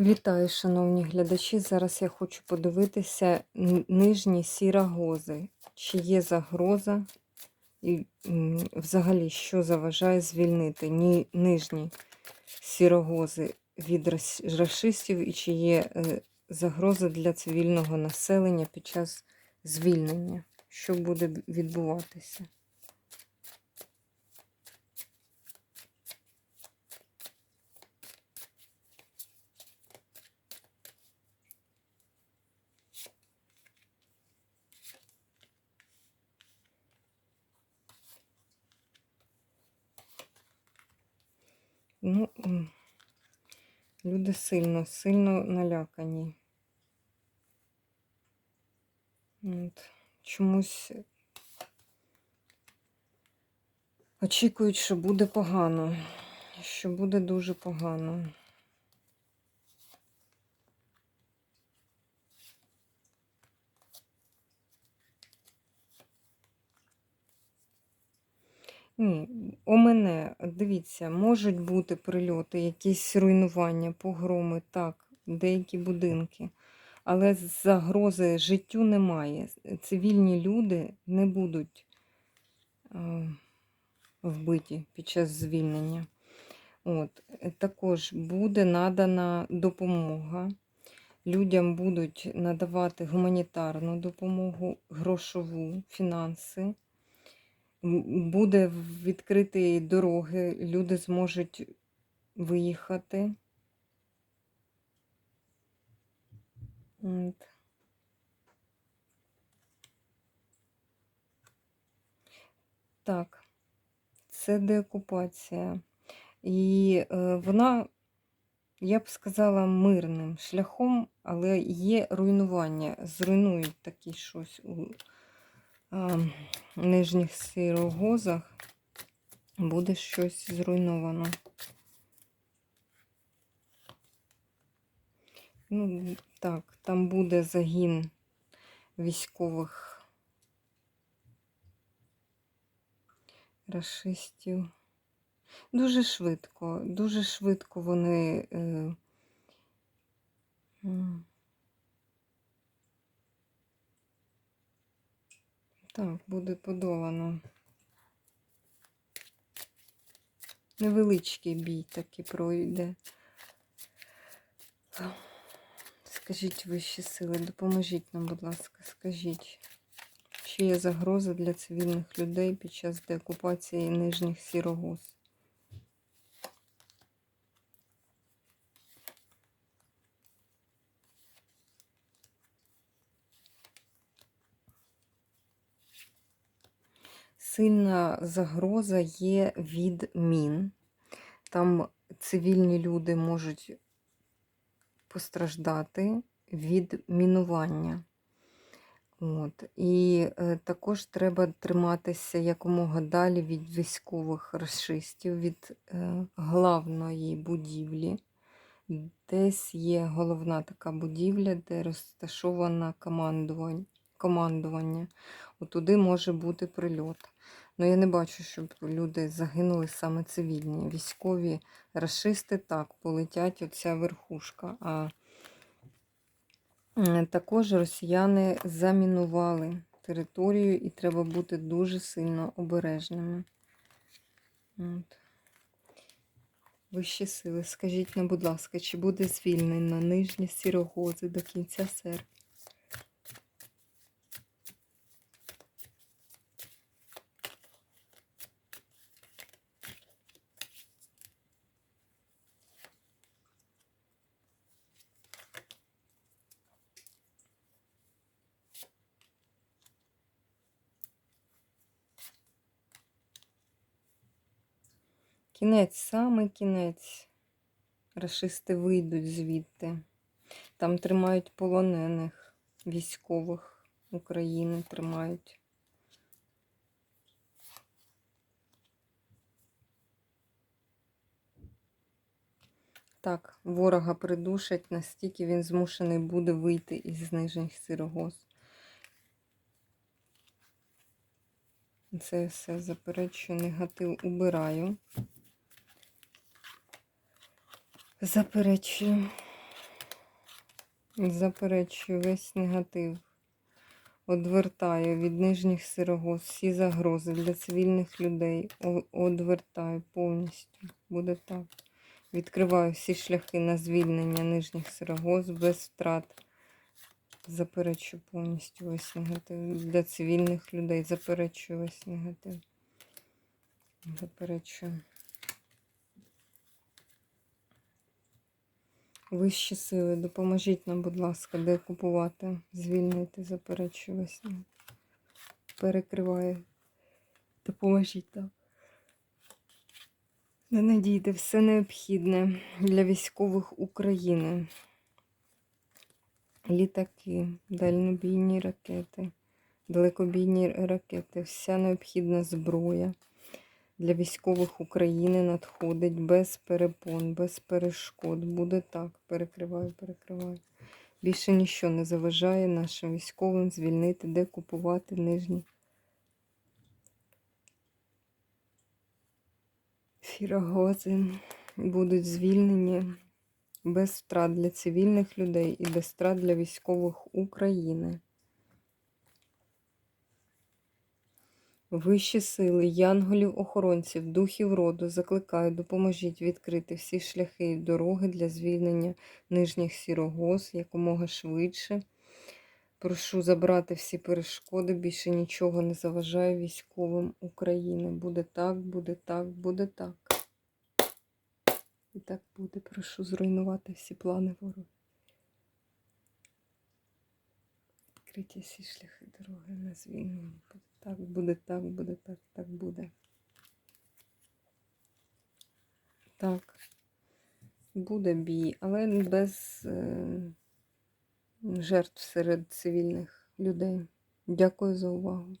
Вітаю, шановні глядачі. Зараз я хочу подивитися нижні сірагози. Чи є загроза і взагалі, що заважає звільнити ні, нижні сірогози від рас- рашистів і чи є е, загроза для цивільного населення під час звільнення? Що буде відбуватися? Ну, люди сильно, сильно налякані. От. Чомусь очікують, що буде погано, що буде дуже погано. Ні, у мене, дивіться, можуть бути прильоти, якісь руйнування, погроми, так, деякі будинки. Але загрози життю немає. Цивільні люди не будуть е, вбиті під час звільнення. От. Також буде надана допомога. Людям будуть надавати гуманітарну допомогу, грошову, фінанси. Буде відкриті дороги, люди зможуть виїхати. Так, це деокупація. І е, вона, я б сказала, мирним шляхом, але є руйнування. Зруйнують такі щось у нижніх сирогозах. Буде щось зруйновано. Ну, так, там буде загін військових расистів. Дуже швидко, дуже швидко вони. Е, так, буде подолано. Невеличкий бій таки пройде. Скажіть вищі сили, допоможіть нам, будь ласка, скажіть, чи є загроза для цивільних людей під час деокупації нижніх сірогоз? Сильна загроза є від мін. Там цивільні люди можуть постраждати від мінування. От. І е, також треба триматися якомога далі від військових расистів, від е, главної будівлі. Десь є головна така будівля, де розташована командувань- командування. Отуди може бути прильот. Ну, я не бачу, щоб люди загинули саме цивільні. Військові расисти так, полетять оця верхушка. А Також росіяни замінували територію і треба бути дуже сильно обережними. От. Вищі сили, скажіть нам, будь ласка, чи буде звільнено нижні сірогози до кінця серпня? Кінець, саме кінець. Рашисти вийдуть звідти. Там тримають полонених військових України тримають. Так, ворога придушать, настільки він змушений буде вийти із нижніх сирогоз. Це все заперечую, негатив убираю. Заперечую. Заперечую весь негатив. Одвертаю від нижніх сирогоз всі загрози для цивільних людей. Одвертаю повністю. Буде так. Відкриваю всі шляхи на звільнення нижніх сирогоз без втрат. Заперечую повністю весь негатив. Для цивільних людей заперечую весь негатив. Заперечую. Вищі сили, допоможіть нам, будь ласка, де купувати, звільнити, заперечую весь. Перекриваю. Допоможіть нам. Надійте все необхідне для військових України. Літаки, дальнобійні ракети, далекобійні ракети, вся необхідна зброя для військових України надходить без перепон, без перешкод. Буде так. Перекриваю, перекриваю. Більше нічого не заважає нашим військовим звільнити, де купувати нижні. Фірогози будуть звільнені без втрат для цивільних людей і без втрат для військових України. Вищі сили, янголів-охоронців, духів роду закликаю, допоможіть відкрити всі шляхи і дороги для звільнення нижніх сірогоз якомога швидше. Прошу забрати всі перешкоди, більше нічого не заважає військовим України. Буде так, буде так, буде так. І так буде. Прошу зруйнувати всі плани ворога. Відкриті всі шляхи дороги на звільнення. Так, буде так, буде так, так буде. Так. Буде бій, але без е, жертв серед цивільних людей. Дякую за увагу.